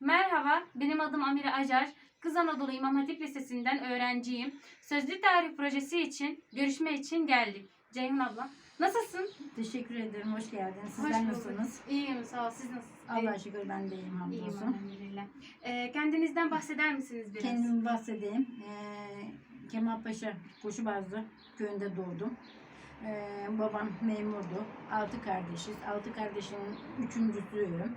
Merhaba, benim adım Amire Acar. Kız Anadolu İmam Hatip Lisesi'nden öğrenciyim. Sözlü tarih projesi için, görüşme için geldik. Ceyhun abla, nasılsın? Teşekkür ederim. Hoş geldiniz. Hoş Sizler bulduk. nasılsınız? İyiyim, sağ ol. Siz nasılsınız? Allah'a şükür ben de iyiyim İyiyim hamdolsun. elhamdülillah. Ee, kendinizden bahseder misiniz biraz? Kendimi bahsedeyim. Ee, Kemalpaşa Koşubazlı köyünde doğdum. Ee, babam memurdu. Altı kardeşiz. Altı kardeşin üçüncüsüyüm.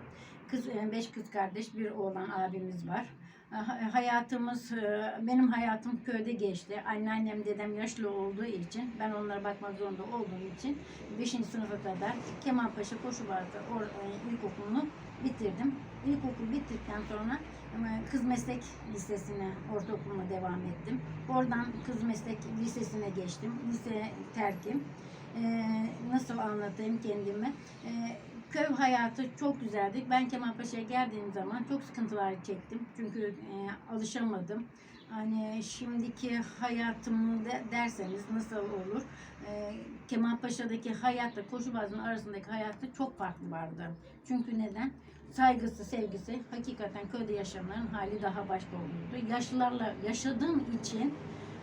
Kız, e, beş kız kardeş, bir oğlan abimiz var. Ee, ha- Hayatımız, e, benim hayatım köyde geçti. Anneannem, dedem yaşlı olduğu için, ben onlara bakmak zorunda olduğum için 5. sınıfa kadar Kemalpaşa e, ilkokulunu bitirdim. İlkokul bittikten sonra e, Kız Meslek Lisesi'ne, ortaokuluma devam ettim. Oradan Kız Meslek Lisesi'ne geçtim. Lise terkim. Ee, nasıl anlatayım kendimi? Ee, köy hayatı çok güzeldi. Ben Kemalpaşa'ya geldiğim zaman çok sıkıntılar çektim. Çünkü e, alışamadım. Hani şimdiki hayatımı de, derseniz nasıl olur? Ee, Kemalpaşa'daki hayatla Koşubazı'nın arasındaki hayatta çok farklı vardı. Çünkü neden? Saygısı, sevgisi hakikaten köyde yaşayanların hali daha başka olurdu. Yaşlılarla yaşadığım için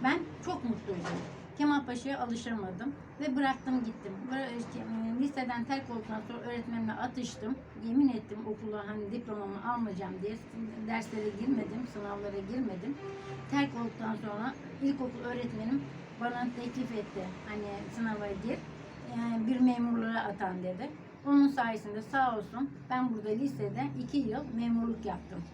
ben çok mutluydum. Kemalpaşa'ya alışamadım ve bıraktım gittim. İşte, e, liseden terk olduktan sonra öğretmenimle atıştım. Yemin ettim okula hani diplomamı almayacağım diye derslere girmedim, sınavlara girmedim. Terk olduktan sonra ilkokul öğretmenim bana teklif etti. Hani sınava gir, yani bir memurluğa atan dedi. Onun sayesinde sağ olsun ben burada lisede iki yıl memurluk yaptım.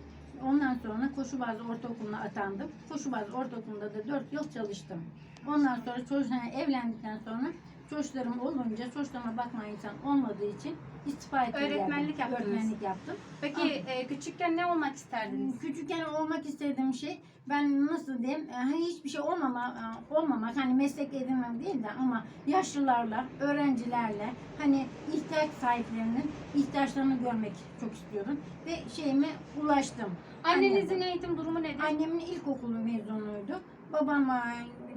Ondan sonra Koşubazı Ortaokulu'na atandım. Koşubazı Ortaokulu'nda da 4 yıl çalıştım. Ondan sonra yani evlendikten sonra çocuklarım olunca çocuklarıma bakma insan olmadığı için ettim. Öğretmenlik yaptınız. Öğretmenlik yaptım. Peki e, küçükken ne olmak isterdiniz? Küçükken olmak istediğim şey ben nasıl diyeyim e, hani hiçbir şey olmama e, olmamak hani meslek edinmem değil de ama yaşlılarla öğrencilerle hani ihtiyaç sahiplerinin ihtiyaçlarını görmek çok istiyordum ve şeyime ulaştım. Annenizin eğitim durumu nedir? Annemin ilkokulu mezunuydu. Babam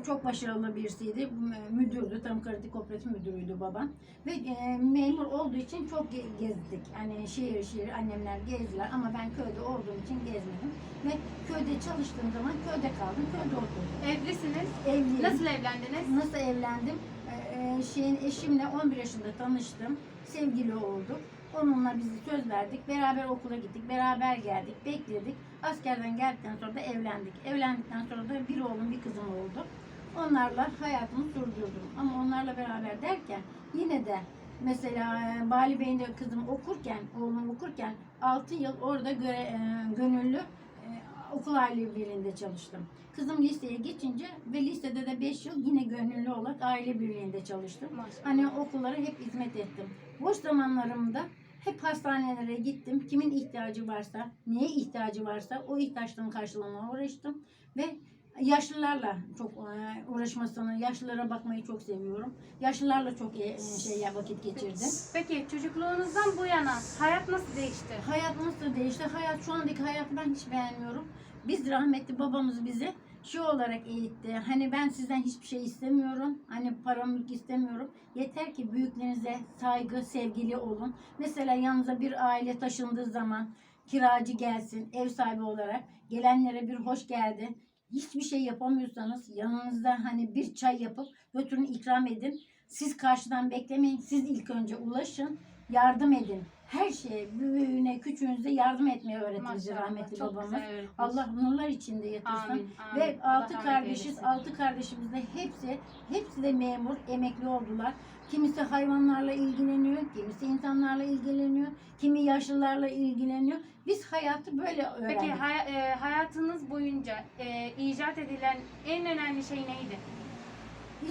çok başarılı birisiydi. Müdürdü. Tam Karate Kooperatif müdürüydü babam. Ve e, memur olduğu için çok ge- gezdik. Hani şehir şehir annemler gezdiler ama ben köyde olduğum için gezmedim. Ve köyde çalıştığım zaman köyde kaldım. Köyde oturdum. Evlisiniz. Evliyim. Nasıl evlendiniz? Nasıl evlendim? Ee, şeyin eşimle 11 yaşında tanıştım. Sevgili olduk. Onunla biz söz verdik. Beraber okula gittik. Beraber geldik. Bekledik. Askerden geldikten sonra da evlendik. Evlendikten sonra da bir oğlum bir kızım oldu. Onlarla hayatımı sürdürdüm. Ama onlarla beraber derken yine de mesela e, Bali Bey'in de kızım okurken, oğlum okurken 6 yıl orada göre, e, gönüllü e, okul aile birliğinde çalıştım. Kızım liseye geçince ve lisede de 5 yıl yine gönüllü olarak aile birliğinde çalıştım. Maşallah. Hani okullara hep hizmet ettim. Boş zamanlarımda hep hastanelere gittim. Kimin ihtiyacı varsa, neye ihtiyacı varsa o ihtiyaçlarını karşılamaya uğraştım. Ve yaşlılarla çok e, uğraşmasını, yaşlılara bakmayı çok seviyorum. Yaşlılarla çok e, şey vakit geçirdim. Peki çocukluğunuzdan bu yana hayat nasıl değişti? Hayat nasıl değişti? Hayat şu andaki hayatı ben hiç beğenmiyorum. Biz rahmetli babamız bizi şu olarak eğitti. Hani ben sizden hiçbir şey istemiyorum. Hani para mülk istemiyorum. Yeter ki büyüklerinize saygı, sevgili olun. Mesela yanınıza bir aile taşındığı zaman kiracı gelsin ev sahibi olarak. Gelenlere bir hoş geldin. Hiçbir şey yapamıyorsanız yanınızda hani bir çay yapıp götürün ikram edin. Siz karşıdan beklemeyin. Siz ilk önce ulaşın. Yardım edin. Her şeye, büyüğüne, küçüğünüze yardım etmeyi öğretti bize Maşallah, rahmetli çok babamız. güzel öğretmiş. Allah nurlar içinde yatırsın. Amin, amin. Ve Allah altı rahmet kardeşiz. eylesin. Altı kardeşimiz de hepsi hepsi de memur, emekli oldular. Kimisi hayvanlarla ilgileniyor, kimisi insanlarla ilgileniyor, kimi yaşlılarla ilgileniyor. Biz hayatı böyle öğrendik. Peki hay- e, hayatınız boyunca e, icat edilen en önemli şey neydi?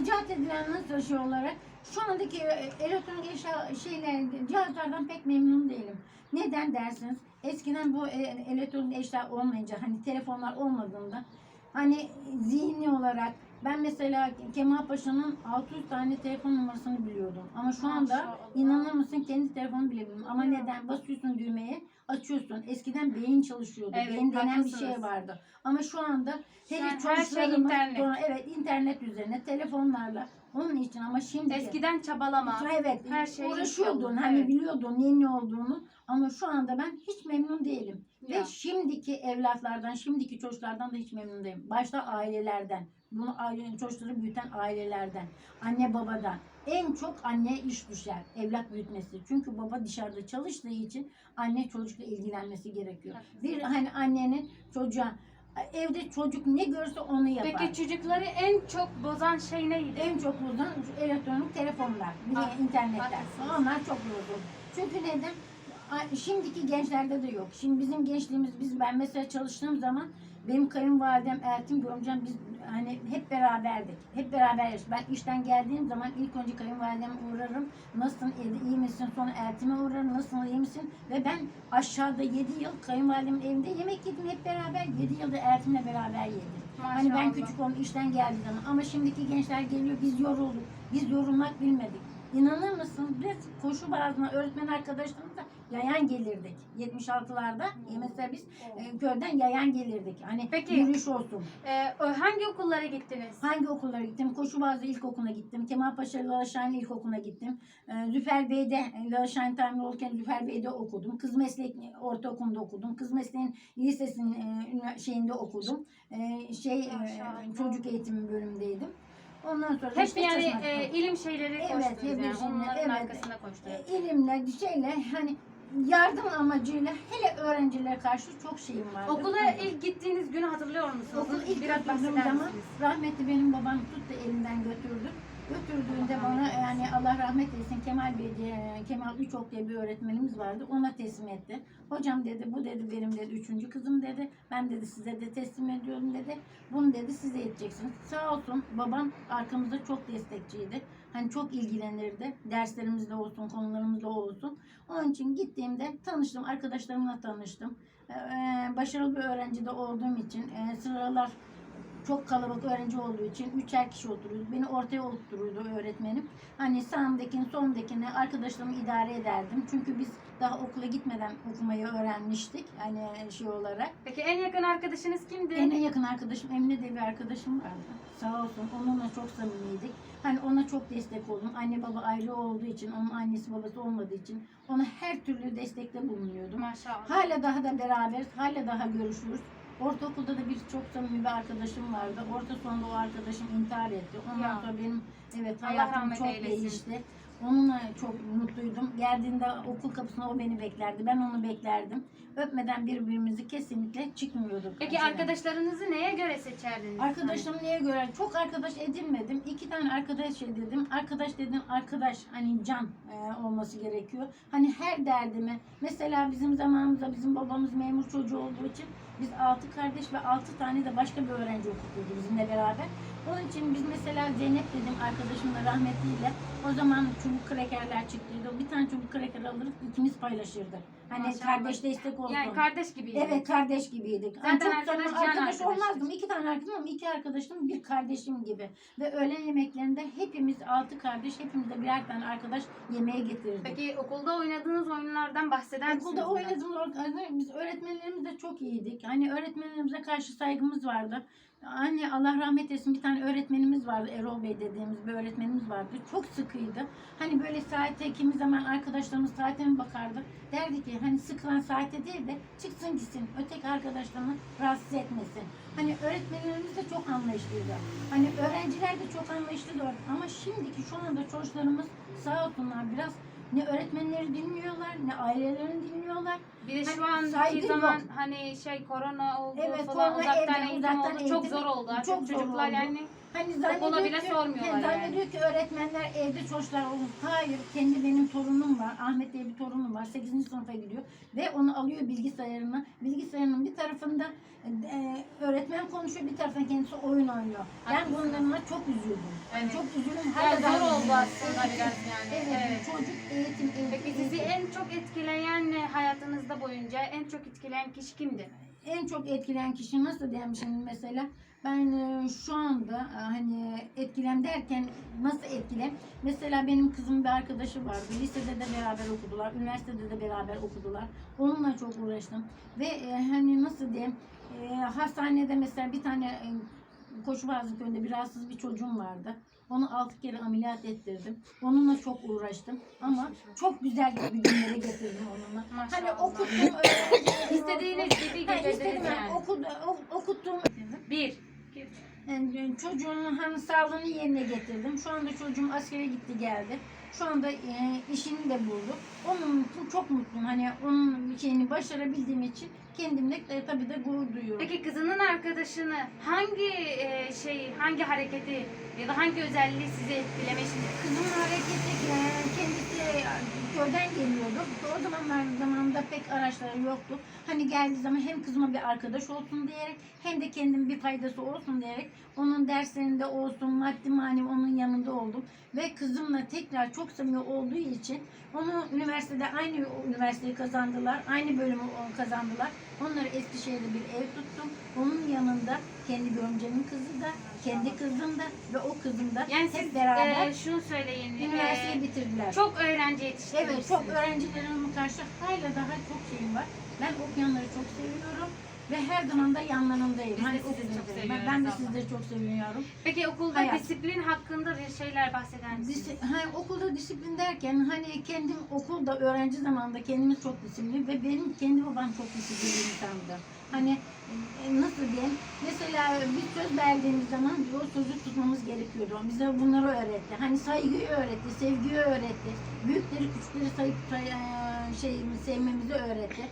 İcat edilen nasıl şey olarak şu andaki e, elektronik eşya şeyler, cihazlardan pek memnun değilim. Neden dersiniz? Eskiden bu e, elektronik eşya olmayınca hani telefonlar olmadığında hani zihni olarak ben mesela Kemal Paşa'nın 600 tane telefon numarasını biliyordum. Ama şu anda Maşallah. inanır mısın kendi telefonumu bile bilmiyorum. Ama neden? Basıyorsun düğmeye açıyorsun. Eskiden beyin çalışıyordu. Evet, beyin denen bir şey vardı. Ama şu anda hele her şey internet. sonra- evet internet üzerine telefonlarla onun için ama şimdi Eskiden çabalama. evet her şey uğraşıyordun hani evet. biliyordun neyin ne olduğunu Ama şu anda ben hiç memnun değilim. Ya. Ve şimdiki evlatlardan, şimdiki çocuklardan da hiç memnun değilim. Başta ailelerden, bunu ailenin çocukları büyüten ailelerden, anne babadan. En çok anneye iş düşer, evlat büyütmesi. Çünkü baba dışarıda çalıştığı için anne çocukla ilgilenmesi gerekiyor. Bir hani annenin çocuğa evde çocuk ne görse onu yapar. Peki çocukları en çok bozan şey neydi? En çok bozan elektronik telefonlar, bir de Ah, internetler. haklısınız. Onlar çok bozuldu. Çünkü neden? Şimdiki gençlerde de yok. Şimdi bizim gençliğimiz, biz ben mesela çalıştığım zaman benim kayınvalidem, eltim, görümcem biz hani hep beraberdik. Hep beraber yaşadık. Ben işten geldiğim zaman ilk önce kayınvalideme uğrarım. Nasılsın, evde iyi misin? Sonra eltime uğrarım. Nasılsın, iyi misin? Ve ben aşağıda 7 yıl kayınvalidemin evinde yemek yedim hep beraber. 7 yılda eltimle beraber yedim. Hani ben Maşallah. küçük oldum işten geldiği zaman ama şimdiki gençler geliyor biz yorulduk. Biz yorulmak bilmedik. İnanır mısın? Biz koşu bazına öğretmen arkadaşlarımızla yayan gelirdik. 76'larda mesela biz e, köyden yayan gelirdik. Hani Peki. yürüyüş olsun. Ee, hangi okullara gittiniz? Hangi okullara gittim? Koşubazı İlkokulu'na gittim. Kemalpaşa Lalaşahin İlkokulu'na gittim. Ee, Züfer Bey'de e, Lalaşahin tamir olurken Züfer Bey'de okudum. Kız Meslek Ortaokulu'nda okudum. Kız Mesleğin Lisesi'nin e, şeyinde okudum. Ee, şey e, çocuk eğitimi bölümündeydim. Ondan sonra Hep işte yani çalışmak e, ilim şeyleri Evet, koştunuz yani. Onların evet. arkasında koştunuz. E, ilimle, şeyle hani yardım amacıyla hele öğrencilere karşı çok şeyim vardı. Okula Evet. ilk gittiğiniz günü hatırlıyor musunuz? Okul ilk Biraz bahseder zaman rahmetli benim babam tuttu elimden götürdü. Götürdüğünde bana yani Allah rahmet eylesin Kemal Bey diye Kemal Üçok diye bir öğretmenimiz vardı. Ona teslim etti. Hocam dedi bu dedi benim dedi üçüncü kızım dedi. Ben dedi size de teslim ediyorum dedi. Bunu dedi size edeceksiniz. Sağ olsun babam arkamızda çok destekçiydi. Hani çok ilgilenirdi. Derslerimizde olsun, konularımızda olsun. Onun için gittiğimde tanıştım. Arkadaşlarımla tanıştım. Ee, başarılı bir öğrenci de olduğum için e, sıralar çok kalabalık öğrenci olduğu için üçer kişi oturuyoruz. Beni ortaya oturturdu öğretmenim. Hani sağımdakini solumdakini arkadaşlarımı idare ederdim. Çünkü biz daha okula gitmeden okumayı öğrenmiştik. Hani şey olarak. Peki en yakın arkadaşınız kimdi? En yakın arkadaşım Emine diye bir arkadaşım vardı. Sağ olsun onunla çok samimiydik. Hani ona çok destek oldum. Anne baba ayrı olduğu için, onun annesi babası olmadığı için ona her türlü destekte bulunuyordum. Maşallah. Hala daha da beraberiz, hala daha görüşürüz. Ortaokulda da bir çok samimi bir arkadaşım vardı. Orta sonunda o arkadaşım intihar etti. Ondan Ya. sonra benim evet Allah hayatım rahmet çok eylesin. değişti. Onunla çok mutluydum. Geldiğinde okul kapısına o beni beklerdi. Ben onu beklerdim. Öpmeden birbirimizi kesinlikle çıkmıyorduk. Peki Şeyden. arkadaşlarınızı neye göre seçerdiniz? Arkadaşım neye göre? Çok arkadaş edinmedim. İki tane arkadaş edindim. Arkadaş dedim arkadaş hani can e, olması gerekiyor. Hani her derdimi mesela bizim zamanımızda bizim babamız memur çocuğu olduğu için biz altı kardeş ve altı tane de başka bir öğrenci okutuyordu bizimle beraber. Onun için biz mesela Zeynep dedim arkadaşımla rahmetliyle o zaman çubuk krekerler çıktıydı. Bir tane çubuk kreker alırız ikimiz paylaşırdık. Hani Maşallah. kardeş destek olsun. Yani kardeş gibiydi. Evet kardeş gibiydik. Zaten çok arkadaş arkadaş arkadaştır. olmazdım. İki tane arkadaşım ama iki arkadaşım bir kardeşim gibi. Ve öğlen yemeklerinde hepimiz altı kardeş hepimiz de birer tane arkadaş yemeğe getirirdik. Peki okulda oynadığınız oyunlardan bahseder misiniz? Okulda oynadığımız ortamda biz öğretmenlerimizle çok iyiydik. Hani öğretmenlerimize karşı saygımız vardı. Anne Allah rahmet eylesin bir tane öğretmenimiz vardı. Erol Bey dediğimiz bir öğretmenimiz vardı. Çok sıkıydı. Hani böyle saate kimi zaman arkadaşlarımız saate mi bakardı. Derdi ki hani sıkılan saate değil de çıksın gitsin. Öteki arkadaşlarını rahatsız etmesin. Hani öğretmenlerimiz de çok anlayışlıydı. Hani öğrenciler de çok anlayışlıydı. Ama şimdiki şu anda çocuklarımız sağ olsunlar biraz ne öğretmenleri dinliyorlar ne ailelerini dinliyorlar. Bir de şu Hani anki saygı zaman yok. hani şey korona oldu Evet, falan korona, uzaktan evde, eğitim uzaktan oldu. Çok eğitim zor oldu artık çok zor çocuklar oldu. yani. Hani Okula bile sormuyorlar he, yani. zannediyor ki öğretmenler evde çocuklar olur. Hayır, kendi benim torunum var. Ahmet diye bir torunum var. 8. sınıfa gidiyor. Ve onu alıyor bilgisayarına. Bilgisayarının bir tarafında e, öğretmen konuşuyor, bir taraftan kendisi oyun oynuyor. Ben bunlarına çok üzüldüm. Evet. Çok üzüldüm. Yani Hala zor oldu aslında Evet, biraz yani. Evet, Evet. çocuk eğitim, eğitim. Peki sizi eğitim. en çok etkileyen ne hayatınızda boyunca en çok etkileyen kişi kimdi? en çok etkileyen kişi nasıl diyeyim şimdi mesela? Ben e, şu anda e, hani etkilen derken nasıl etkilen mesela benim kızım bir arkadaşı vardı. Lisede de beraber okudular üniversitede de beraber okudular. Onunla çok uğraştım. Ve e, hani nasıl diyeyim? Hastanede mesela bir tane e, Koçubazlı köyünde bir rahatsız bir çocuğum vardı Onu altı kere ameliyat ettirdim. Onunla çok uğraştım. Ama çok güzel bir günlere getirdim onunla. Hani okuttum öğrencilerimi. İstediğiniz gibi Ha, getirdiniz istedim yani. yani. Okuttum. Bir. Yani çocuğun hani sağlığını yerine getirdim. Şu anda çocuğum askere gitti geldi. Şu anda e, işini de buldu. Onun için çok mutluyum. Hani onun şeyini başarabildiğim için kendimle e, tabii de gurur duyuyorum. Peki kızının arkadaşını hangi e, şey, hangi hareketi ya da hangi özelliği sizi etkilemişti? Kızımın hareketi e, kendisi köyden geliyordu. O zamanlar zamanında pek araçları yoktu. Hani geldiği zaman hem kızıma bir arkadaş olsun diyerek hem de kendim bir faydası olsun diyerek onun derslerinde olsun maddi manevi onun yanında oldum. Ve kızımla tekrar çok samimi olduğu için onu üniversitede aynı üniversiteyi kazandılar. Aynı bölümü kazandılar. Onları Eskişehir'de bir ev tuttum. Onun yanında kendi görümcemin kızı da, kendi kızım da ve o kızım da Yani hep siz beraber e, şunu söyleyin. üniversiteyi e, bitirdiler. çok öğrenci Evet yetiştirmişsiniz. çok öğrencilerimin karşı hala daha çok şeyim var. Ben okuyanları çok seviyorum ve her zaman da yanlarındayım. Biz de Hani sizi çok üzerine. seviyoruz Ben de abla. sizleri çok seviyorum. Peki okulda Hayat. disiplin hakkında bir şeyler bahseder misiniz? Disi, hani okulda disiplin derken hani kendim okulda öğrenci zamanında kendimiz çok disiplinli ve benim kendi babam çok disiplinli insandı. Hani e, nasıl diyeyim? Mesela bir söz verdiğimiz zaman o sözü tutmamız gerekiyordu. Bize bunları öğretti. Hani saygıyı öğretti, sevgiyi öğretti. Büyükleri küçükleri sayıp say- e, sevmemizi öğretti.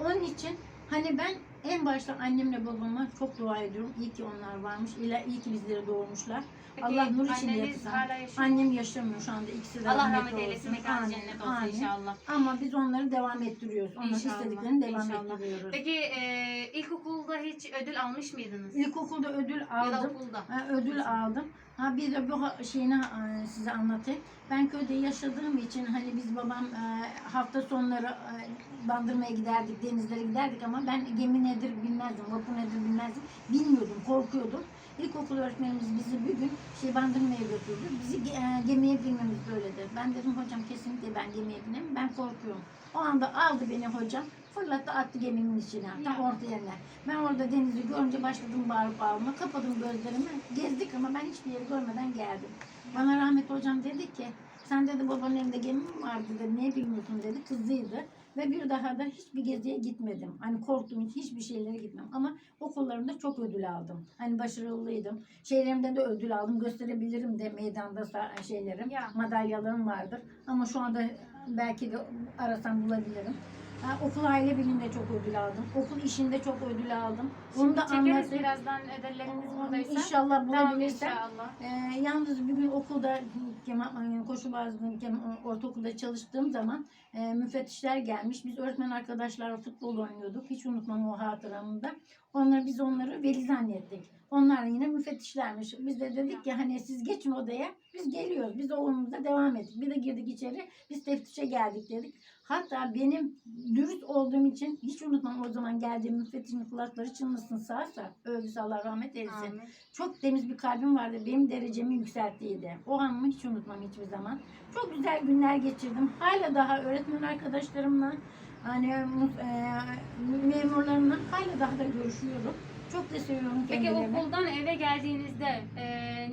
Onun için hani ben en başta annemle babama çok dua ediyorum. İyi ki onlar varmış. İyi ki bizleri doğurmuşlar. Peki Allah nur içinde anneniz yatsın. hala yaşıyor mu? Annem yaşamıyor şu anda. İkisi de Allah rahmet eylesin. Mekanı Amin, cennet olsun amin. inşallah. Ama biz onları devam ettiriyoruz. Onların İnşallah, istediklerini devam inşallah. ettiriyoruz. Peki e, ilkokulda hiç ödül almış mıydınız? İlkokulda ödül ya da aldım. okulda? Ha, ödül aldım. Ha bir de bu ha- şeyini e, size anlatayım. Ben köyde yaşadığım için hani biz babam e, hafta sonları e, bandırmaya giderdik, denizlere giderdik ama ben gemi nedir bilmezdim, vapur nedir bilmezdim. Bilmiyordum, korkuyordum. İlkokul öğretmenimiz bizi bir gün şey bandırmaya götürdü. Bizi e, gemiye binmemizi söyledi. Ben dedim hocam kesinlikle ben gemiye binemem, ben korkuyorum. O anda aldı beni hocam, fırlattı attı geminin içine, tam orta yerine. Ben orada denizi görünce başladım bağırıp bağırma. Kapadım gözlerimi. Gezdik ama ben hiçbir yeri görmeden geldim. Bana rahmetli hocam dedi ki sen dedi babanın evinde gemi mi vardı dedi. Ne bilmiyorsun dedi. Kızıydı. Ve bir daha da hiçbir geziye gitmedim. Hani korktuğum için hiçbir şeylere gitmem. Ama okullarımda çok ödül aldım. Hani başarılıydım. Şeylerimde de ödül aldım. Gösterebilirim de meydanda şeylerim. Ya. Madalyalarım vardır. Ama şu anda belki de arasam bulabilirim. Ha, okul aile biliminde çok ödül aldım. Okul işinde çok ödül aldım. Şimdi da çekeriz anlatayım. birazdan ödülleriniz buradaysa. İnşallah bulabilirsem. inşallah. Ee, yalnız bir gün okulda Kemal, koşu bazlı ortaokulda çalıştığım zaman e, müfettişler gelmiş. Biz öğretmen arkadaşlarla futbol oynuyorduk. Hiç unutmam o hatıramı da. Onları biz onları veli zannettik. Onlar yine müfettişlermiş. Biz de dedik ki hani siz geçin odaya. Biz geliyoruz. Biz oğlumuza devam ettik. Bir de girdik içeri. Biz teftişe geldik dedik. Hatta benim dürüst olduğum için hiç unutmam o zaman geldiğim müfettişin kulakları çınlasın sağsa. Öldüyse Allah rahmet eylesin. Amin. Çok temiz bir kalbim vardı. Benim derecemi yükselttiydi. O anımı hiç unutmam hiçbir zaman. Çok güzel günler geçirdim. Hala daha öğretmen arkadaşlarımla hani e, memurlarımla hala daha da görüşüyorum. Çok da seviyorum Peki kendilerini. okuldan eve geldiğinizde e,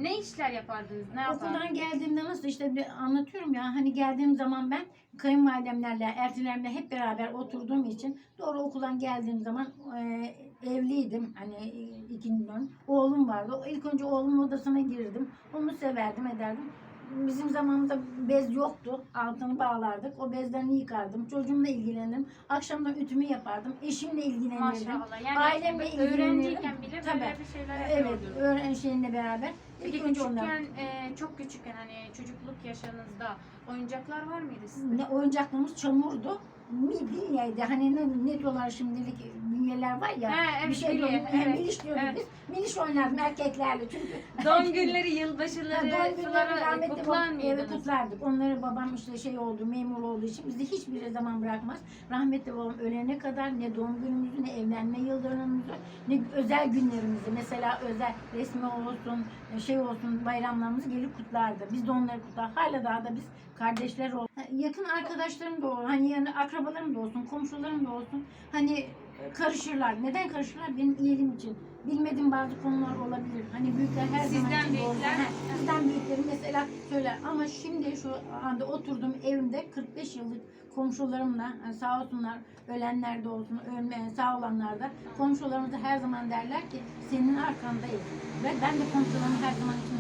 ne işler yapardınız? Ne yapardınız? Okuldan geldiğimde nasıl işte bir anlatıyorum ya hani geldiğim zaman ben kayınvalidemlerle, eltilerimle hep beraber oturduğum için doğru okuldan geldiğim zaman e, evliydim hani e, ikinci dön. Oğlum vardı. İlk önce oğlumun odasına girdim. Onu severdim ederdim. Bizim zamanımızda bez yoktu. Altını bağlardık. O bezlerini yıkardım. Çocuğumla ilgilendim. Akşamdan ütümü yapardım. Eşimle ilgilenirdim. Maşallah. Yani Ailemle ilgileniyorum. öğrenciyken bile Tabii. böyle bir şeyler Evet, yapıyordunuz. öğren şeyinle beraber. Peki İlk önce onlar. küçükken, e, çok küçükken hani çocukluk yaşınızda oyuncaklar var mıydı sizde? Ne oyuncaklarımız çamurdu. Mi bilyeydi. Hani ne, ne diyorlar şimdilik bilyeler var ya. Evet, bir şey bilye, diyoruz. evet, Miliş diyorduk evet. biz. Miliş oynardım erkeklerle çünkü. Doğum günleri, Ha, yılbaşıları, doğum günleri rahmetli kutlar Evet kutlardık. Onları babam işte şey oldu, memur olduğu için bizi hiçbir zaman bırakmaz. Rahmetli babam ölene kadar ne doğum günümüzü, ne evlenme yıl dönümümüzü, ne özel günlerimizi, mesela özel resmi olsun, şey olsun bayramlarımızı gelip kutlardı. Biz de onları kutlar. Hala daha da biz kardeşler ol. Yakın arkadaşlarım da olur. Hani yani akrabalarım da olsun, komşularım da olsun. Hani karışırlar. Neden karışırlar? Benim iyiliğim için. bilmediğim bazı konular olabilir. Hani büyükler her zaman Sizden büyükler. Sizden büyüklerim mesela söyler ama şimdi şu anda oturduğum evimde 45 yıllık komşularımla yani sağ olsunlar ölenler de olsun ölmeyen sağ olanlar da komşularımız da her zaman derler ki senin arkandayız ve ben de komşularımın her zaman için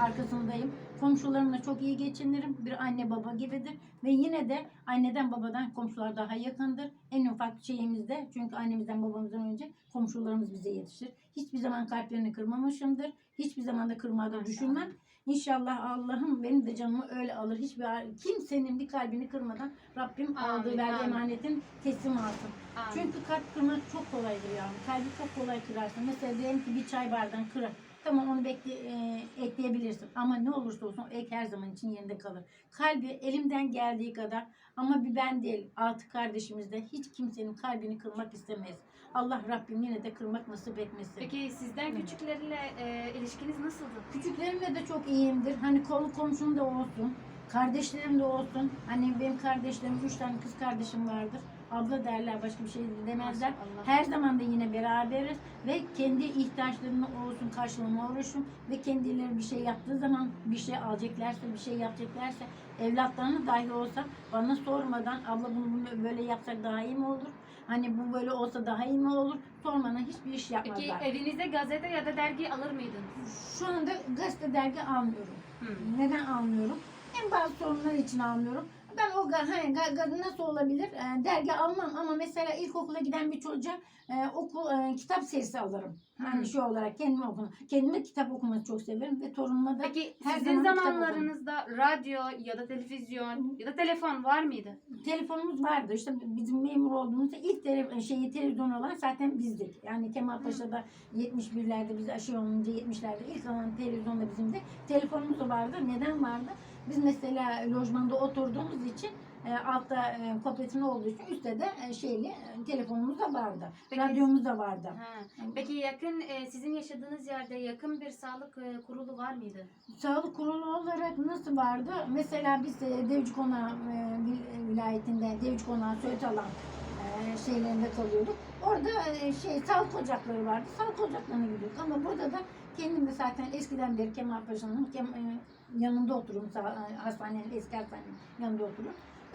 arkasındayım. Komşularımla çok iyi geçinirim. Bir anne baba gibidir. Ve yine de anneden babadan komşular daha yakındır. En ufak şeyimizde çünkü annemizden babamızdan önce komşularımız bize yetişir. Hiçbir zaman kalplerini kırmamışımdır. Hiçbir zaman da kırmada düşünmem. İnşallah Allah'ım benim de canımı öyle alır. Hiçbir kimsenin bir kalbini kırmadan Rabbim aldığı Amin, verdiği amin. emanetin teslim alsın. Amin. Çünkü kalp kırmak çok kolaydır yani. Kalbi çok kolay kırarsın. Mesela diyelim ki bir çay bardağını kırar. Tamam onu bekle, e, ekleyebilirsin. Ama ne olursa olsun ek her zaman için yerinde kalır. Kalbi elimden geldiği kadar ama bir ben değil altı kardeşimizde hiç kimsenin kalbini kırmak istemeyiz. Allah Rabbim yine de kırmak nasip etmesin. Peki sizden küçüklerle e, ilişkiniz nasıldı? Küçüklerimle de çok iyiyimdir. Hani kolu komşum da olsun. Kardeşlerim de olsun. Hani benim kardeşlerim, üç tane kız kardeşim vardır. Abla derler, başka bir şey demezler. Maşallah. Her zaman da yine beraberiz ve kendi ihtiyaçlarını olsun karşılama uğraşım ve kendileri bir şey yaptığı zaman bir şey alacaklarsa, bir şey yapacaklarsa evlatlarını dahi olsa bana sormadan abla bunu böyle yapsak daha iyi mi olur? Hani bu böyle olsa daha iyi mi olur? Sormadan hiçbir iş Peki yapmazlar. evinizde gazete ya da dergi alır mıydınız? Şu anda gazete dergi almıyorum. Hmm. Neden almıyorum? En bazı sorunlar için almıyorum. Ben o hani, nasıl olabilir? Ee, dergi almam ama mesela ilkokula giden bir çocuğa e, okul e, kitap serisi alırım. Hani şu olarak kendim okuma. Kendime kitap okumayı çok severim ve torunuma da Peki Her sizin zaman kitap zamanlarınızda radyo ya da televizyon ya da telefon var mıydı? telefonumuz vardı. İşte bizim memur olduğumuzda ilk tele, şeyi televizyon olan zaten bizdik. Yani Kemalpaşa'da 71'lerde biz aşı olunca 70'lerde ilk alan televizyon da bizimdi. Telefonumuz da vardı. Neden vardı? Biz mesela lojmanda oturduğumuz için e, altta e, kooperatifin olduğu için üstte de e, şeyli e, telefonumuz da vardı. Peki- Radyomuz da vardı. Ha. Peki yakın e, sizin yaşadığınız yerde yakın bir sağlık e, kurulu var mıydı? Sağlık kurulu olarak nasıl vardı? Mesela biz e, Devci Konağı e, vil- vilayetinde Devci Konağı Söğüt alan e, şeylerinde kalıyorduk. Orada e, şey sağlık ocakları vardı. Sağlık ocaklarına gidiyorduk. Ama burada da kendim de zaten eskiden beri Kemal Paşa'nın Kem, e, yanında otururum. E, Hastanenin, eski hastanenin yanında otururum.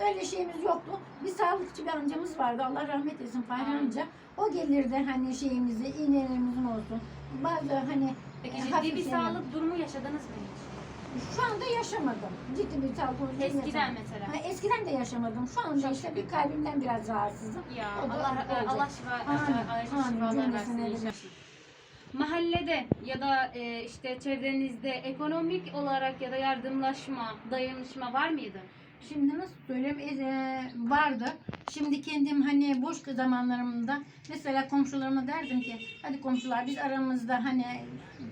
Öyle şeyimiz yoktu. Bir sağlıkçı bir amcamız vardı. Allah rahmet eylesin Fahri amca. O gelirdi hani şeyimizi, iğnelerimizin olsun. Bazı hani Peki ciddi hafif bir yani. sağlık durumu yaşadınız mı hiç? Şu anda yaşamadım. Ciddi bir sağlık sorunu Eskiden yaşamadım. mesela. Ha, eskiden de yaşamadım. Şu anda Çok işte şükür. bir kalbimden biraz rahatsızım. Ya O da Allah olacak. Allah şifa Amin, acil amin. şifalar Cümlesine versin de inşallah. Mahallede ya da e, işte çevrenizde ekonomik olarak ya da yardımlaşma, dayanışma var mıydı? Şimdi nasıl söyleyeyim e, vardı. Şimdi kendim hani boş zamanlarımda mesela komşularıma derdim ki hadi komşular biz aramızda hani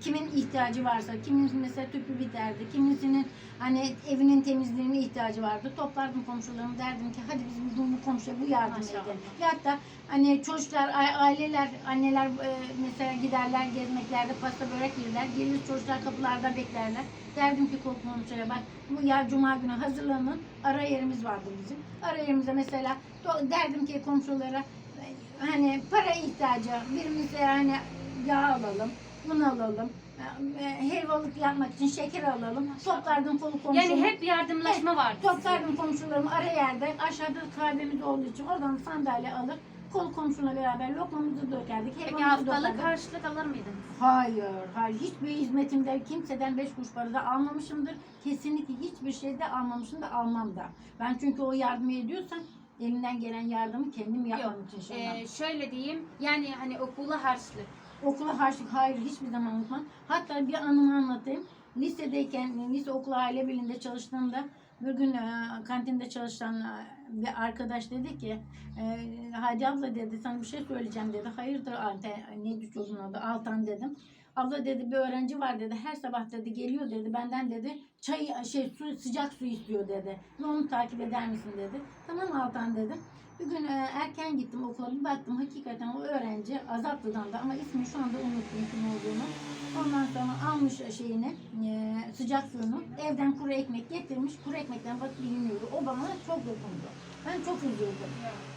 kimin ihtiyacı varsa kimin mesela tüpü biterdi kimisinin hani evinin temizliğine ihtiyacı vardı toplardım komşularımı derdim ki hadi biz bu, bu komşuya bu yardım Maşallah. edelim. Ve hatta hani çocuklar aileler anneler e, mesela giderler gezmeklerde pasta börek yerler gelir çocuklar kapılarda beklerler. Derdim ki komşuya bak bu ya cuma günü hazırlanın ara yerimiz vardı bizim. Ara yerimize mesela derdim ki komşulara hani para ihtiyacı birimize hani yağ alalım, un alalım, e, helvalık yapmak için şeker alalım. Toplardım kolu komşumu. Yani hep yardımlaşma vardı sizin. Toplardım komşularımı ara yerde aşağıda kahvemiz olduğu için oradan sandalye alıp kol komşumla beraber lokmamızı dökerdik. Peki helvamızı haftalık dökerdik. karşılık alır mıydınız? Hayır, hayır. Hiçbir hizmetimde kimseden beş kuruş para da almamışımdır. Kesinlikle hiçbir şeyde almamışım da almam da. Ben çünkü o yardım ediyorsam elimden gelen yardımı kendim yapmam için şey yapmam. Ee, şöyle diyeyim yani hani okula harçlık. Okula harçlık hayır hiçbir zaman unutmam. Hatta bir anımı anlatayım. Lisedeyken, lise okul aile birliğinde çalıştığımda bir gün e, kantinde çalışan e, bir arkadaş dedi ki e, Hadi abla dedi sana bir şey söyleyeceğim dedi. Hayırdır Altan, neydi çocuğun adı? Altan dedim. Abla dedi bir öğrenci var dedi. Her sabah dedi geliyor dedi. Benden dedi çay şey su sıcak su istiyor dedi. Onu takip eder misin dedi. Tamam Altan dedim. Bir gün e, erken gittim okula bir baktım hakikaten o öğrenci Azaplı'dan da ama ismini şu anda unuttum kim olduğunu. Ondan sonra almış şeyini e, sıcak suyunu evden kuru ekmek getirmiş kuru ekmekten bakıp yeniyordu. O bana çok dokundu. Ben çok üzüldüm.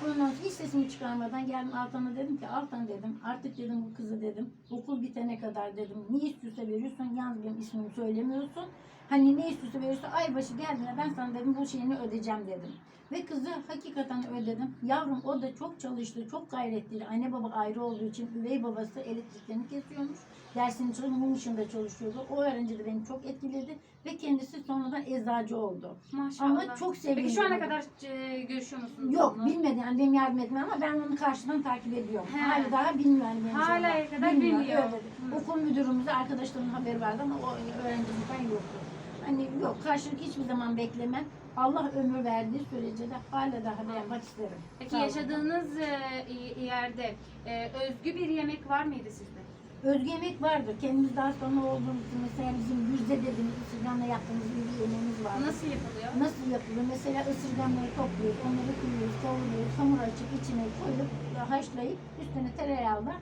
Ondan sonra hiç sesimi çıkarmadan geldim Altan'a dedim ki Altan dedim artık dedim bu kızı dedim okul bitene kadar dedim ne istiyorsa veriyorsun yalnız benim ismimi söylemiyorsun. Hani ne istiyorsa veriyorsa ay başı geldiğinde ben sana dedim bu şeyini ödeyeceğim dedim. Ve kızı hakikaten ödedim. Yavrum o da çok çalıştı, çok gayretliydi. Anne baba ayrı olduğu için üvey babası elektriklerini kesiyormuş. Dersini çalışıyor, mum ışığında çalışıyordu. O öğrenci de beni çok etkiledi. Ve kendisi sonradan eczacı oldu. Maşallah. Ama çok sevindim. Peki şu ana kadar e, görüşüyor musunuz? Yok onunla? bilmedi yani benim yardım etmem ama ben onu karşıdan takip ediyorum. He. Hala daha bilmiyor benim Hala kadar bilmiyor. Hı. Okul müdürümüze arkadaşlarımın haberi vardı ama o öğrencimizden yoktu. Hani yok karşılık hiçbir zaman beklemem. Allah ömür verdiği sürece de hala daha dayanmak isterim. Peki Sağ olun. yaşadığınız e, yerde e, özgü bir yemek var mıydı sizde? Özgü yemek vardır. Kendimiz daha sonra olduğumuz için mesela bizim yüzde dediğimiz ısırganla yaptığımız bir yemeğimiz var. Nasıl yapılıyor? Nasıl yapılıyor? Mesela ısırganları topluyoruz, onları kırıyoruz, kavuruyoruz, hamur açıp içine koyup haşlayıp üstüne tereyağla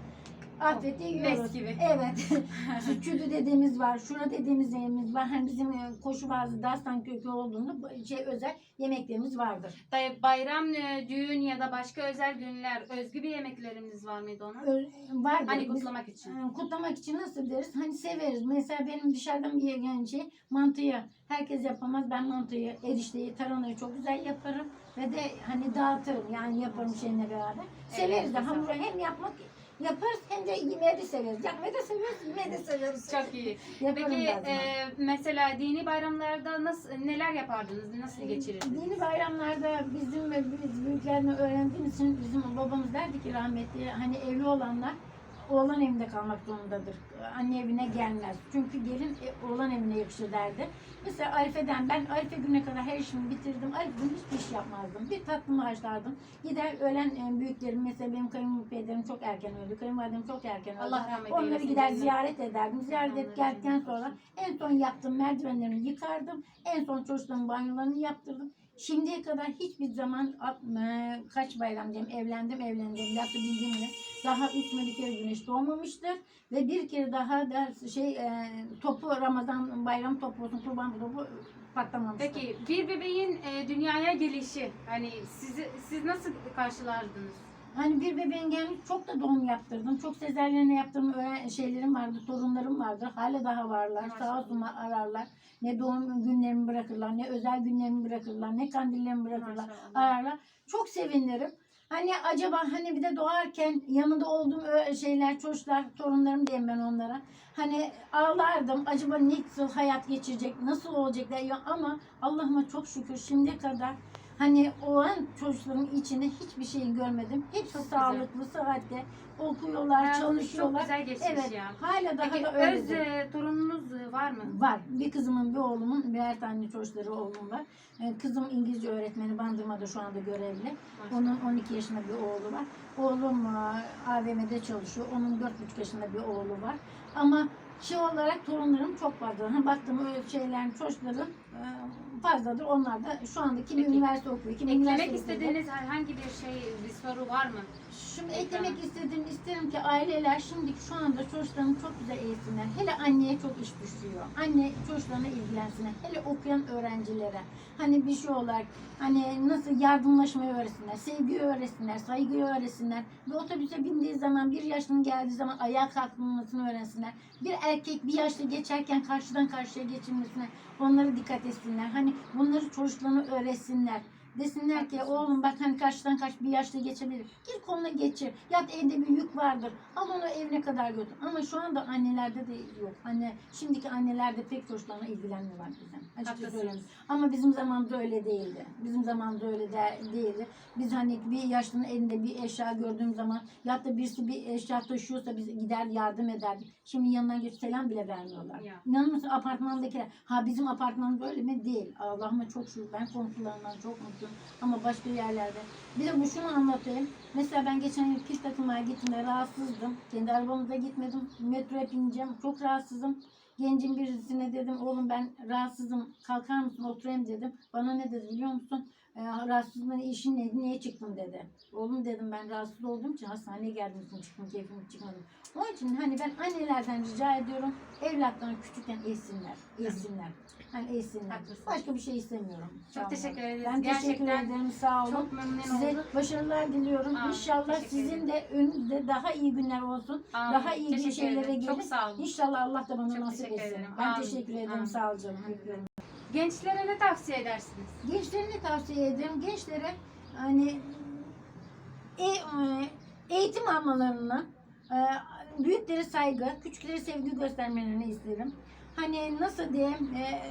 afiyette yiyoruz. Mes gibi. Evet. Sütçüdü dediğimiz var, şura dediğimiz yemeğimiz var. Hani bizim e, koşu bazı dastan kökü olduğunda şey özel yemeklerimiz vardır. Bay- Bayram, e, düğün ya da başka özel günler özgü bir yemekleriniz var mıydı ona? Ö- vardır. Hani Biz- kutlamak için. Ee, Kutlamak için nasıl deriz? Hani severiz. Mesela benim dışarıdan bir yenen şey mantıyı. Herkes yapamaz. Ben mantıyı, erişteyi, taranayı çok güzel yaparım. Ve de hani dağıtırım. Yani yaparım şeyinle beraber. Severiz de hamuru hem yapmak yaparız hem de yemeği de severiz. Yapmayı da seviyoruz, yemeği de severiz. Çok iyi. Yaparım Peki e, mesela dini bayramlarda nasıl neler yapardınız? Nasıl geçirirdiniz? Dini bayramlarda bizim ve biz büyüklerini öğrendiğimiz için bizim babamız derdi ki rahmetli hani evli olanlar oğlan evinde kalmak zorundadır. Anne evine gelmez. Çünkü gelin e, oğlan evine yakışır derdi. Mesela Arife'den ben Arife güne kadar her işimi bitirdim. Arife günü hiçbir iş yapmazdım. Bir tatlımı haşlardım. Gider ölen e, büyüklerim mesela benim kayınpederim çok erken öldü. Kayınvalidem çok erken öldü. Allah rahmet Onları eylesin. gider canım. ziyaret ederdim. Ziyaret edip Onları geldikten sonra en son yaptığım merdivenlerini yıkardım. En son çocukların banyolarını yaptırdım. Şimdiye kadar hiçbir zaman at- e, kaç bayram diyeyim evlendim evlendim yaptı bildiğim gibi daha üstüme bir kere güneş doğmamıştır ve bir kere daha da şey e, topu Ramazan bayram topu olsun kurban topu patlamamıştır. Peki bir bebeğin e, dünyaya gelişi hani sizi siz nasıl karşılardınız? Hani bir bebeğin gelmiş çok da doğum yaptırdım. Çok sezerlerine yaptığım öyle şeylerim vardı, torunlarım vardı. Hala daha varlar. Sağ olsun ararlar. Ne doğum günlerimi bırakırlar, ne özel günlerimi bırakırlar, ne kandillerimi bırakırlar. Maşallah. Ararlar. Çok sevinirim. Hani acaba hani bir de doğarken yanında olduğum şeyler, çocuklar, torunlarım diyeyim ben onlara. Hani ağlardım. Acaba nasıl hayat geçirecek, nasıl olacaklar ya ama Allah'ıma çok şükür şimdiye kadar hani o an çocukların içinde hiçbir şey görmedim. Hepsi Çok güzel. sağlıklı, sıhhatli. Okuyorlar, Hayatınız çalışıyorlar. Çok güzel geçmiş Evet. ya. Hala daha Peki da öz öyledir. e, torununuz var mı? Var. Bir kızımın, bir oğlumun, birer tane çocukları oğlum var. Ee, Kızım İngilizce öğretmeni Bandırma'da şu anda görevli. Onun 12 yaşında bir oğlu var. Oğlum e, AVM'de çalışıyor. Onun 4,5 yaşında bir oğlu var. Ama şey olarak torunlarım çok fazla. Ha, baktım öyle şeylerin çocuklarım e, fazladır. Onlar da şu anda kimi Peki. üniversite okuyor, kimi Eklemek üniversite okuyor. istediğiniz herhangi bir şey, bir soru var mı? Ekrana. eklemek istediğim isterim ki aileler şimdi şu anda çocuklarını çok güzel eğitsinler. Hele anneye çok iş düşüyor. Anne çocuklarına ilgilensinler. Hele okuyan öğrencilere. Hani bir şey olarak hani nasıl yardımlaşmayı öğretsinler, sevgiyi öğretsinler, saygıyı öğretsinler. Bir otobüse bindiği zaman bir yaşlının geldiği zaman ayağa kalkmasını öğrensinler. Bir erkek bir yaşlı geçerken karşıdan karşıya geçilmesine onlara dikkat etsinler. Hani bunları çocuklarına öğretsinler. Desinler ki oğlum bak hani karşıdan karşı bir yaşlı geçebilir. Gir koluna geçir. Ya da evde bir yük vardır. Al onu evine kadar götür. Ama şu anda annelerde de yok. Anne, şimdiki annelerde pek çocuklarına ilgilenmiyorlar bizim. Açıkça söyleyeyim. Ama bizim zamanımızda öyle değildi. Bizim zamanımızda öyle de, değildi. Biz hani bir yaşlının elinde bir eşya gördüğüm zaman ya da birisi bir eşya taşıyorsa biz gider yardım ederdik. Şimdi yanından geç selam bile vermiyorlar. Ya. İnanır mısın apartmandakiler? Ha bizim apartmanımız öyle mi? Değil. Allah'ıma çok şükür. Ben komşularımdan çok mutluyum. Ama başka yerlerde. Bir de bu şunu anlatayım. Mesela ben geçen yıl pist takımına gittiğimde rahatsızdım. Kendi arabamıza gitmedim. Metroya bineceğim. Çok rahatsızım. Gencin birisine dedim oğlum ben rahatsızım kalkar mısın oturayım dedim. Bana ne dedi biliyor musun? E, rahatsızlığın işin neydi? Niye çıktın dedi. Oğlum dedim ben rahatsız olduğum için hastaneye geldim için çıktım keyfim çıkmadım. Onun için hani ben annelerden rica ediyorum evlatlarını küçükten eğsinler. Eğsinler. Hani eğsinler. Haklısın. Başka bir şey istemiyorum. Çok Sağ olun. teşekkür ederiz. Ben teşekkür Gerçekten ederim. Sağ olun. Çok memnun Size olduk. başarılar diliyorum. Aa, İnşallah teşekkür sizin de önünüzde daha iyi günler olsun. Amin. Daha iyi Teşekkür şeylere ederim. Çok gelin. sağ olun. İnşallah Allah da bana Çok nasip teşekkür etsin. ederim. Ben Amin. teşekkür ederim. Amin. Sağ ol canım. Öpüyorum. Gençlere ne tavsiye edersiniz? Gençlere tavsiye ederim? Gençlere hani e, e, eğitim almalarını, e, büyüklere saygı, küçüklere sevgi göstermelerini isterim. Hani nasıl diyeyim, e,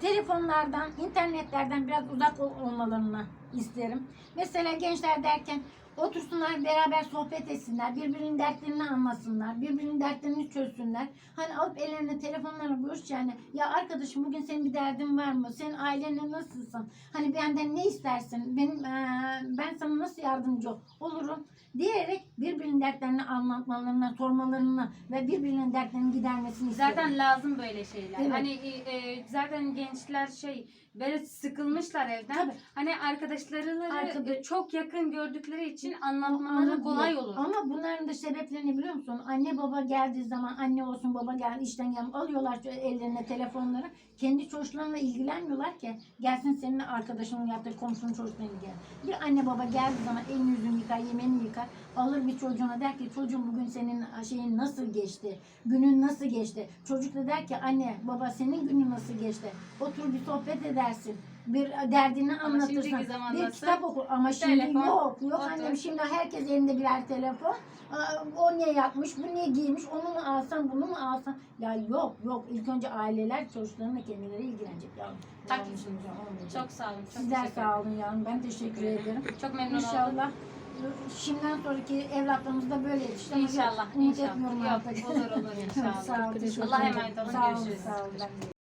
telefonlardan, internetlerden biraz uzak ol- olmalarını isterim. Mesela gençler derken otursunlar beraber sohbet etsinler, birbirinin dertlerini anlasınlar, birbirinin dertlerini çözsünler. Hani alıp ellerine telefonlarını buluşacağını, ya arkadaşım bugün senin bir derdin var mı? Senin ailenle nasılsın? Hani benden ne istersin? Benim eee, ben sana nasıl yardımcı olurum? diyerek birbirinin dertlerini anlatmalarına, sormalarını ve birbirinin dertlerini gidermesini. Zaten lazım böyle şeyler. Evet. Hani e, e, zaten gençler şey böyle sıkılmışlar evden. Tabii. Hani arkadaşları Arkada- e, çok yakın gördükleri için anlatmaları Anlatıyor. kolay olur. Ama bunların da sebeplerini biliyor musun? Anne baba geldiği zaman anne olsun baba gel işten gel alıyorlar ellerine telefonları. Kendi çocuklarına ilgilenmiyorlar ki. Gelsin senin arkadaşının ya da komşunun çocuğuna ilgilen. Bir anne baba geldiği zaman elini yüzünü yıkar, yemeğini yıkar. Alır bir çocuğuna der ki çocuğum bugün senin şeyin nasıl geçti? Günün nasıl geçti? Çocuk da der ki anne baba senin günün nasıl geçti? Otur bir sohbet edersin. Bir derdini Ama anlatırsın. Bir kitap okur. Ama şimdi telefon, yok. Yok otur. annem şimdi herkes elinde birer telefon. O niye yapmış, bu niye giymiş, onu mu alsam, bunu mu alsam? Ya yok yok. İlk önce aileler çocuklarına kendileri ilgilenecek ya. Haklısınız. Çok sağ olun. Çok Sizler sağ olun yavrum. Ben teşekkür ederim. Çok memnun oldum. İnşallah şimdiden sonraki evlatlarımız da böyle yetişir. Ama İnşallah. Umut inşallah. etmiyorum Yok, artık. olur olur inşallah. sağ ol. teşekkür Allah'a ederim. emanet olun. Sağ olun. Görüşürüz. Sağ olun.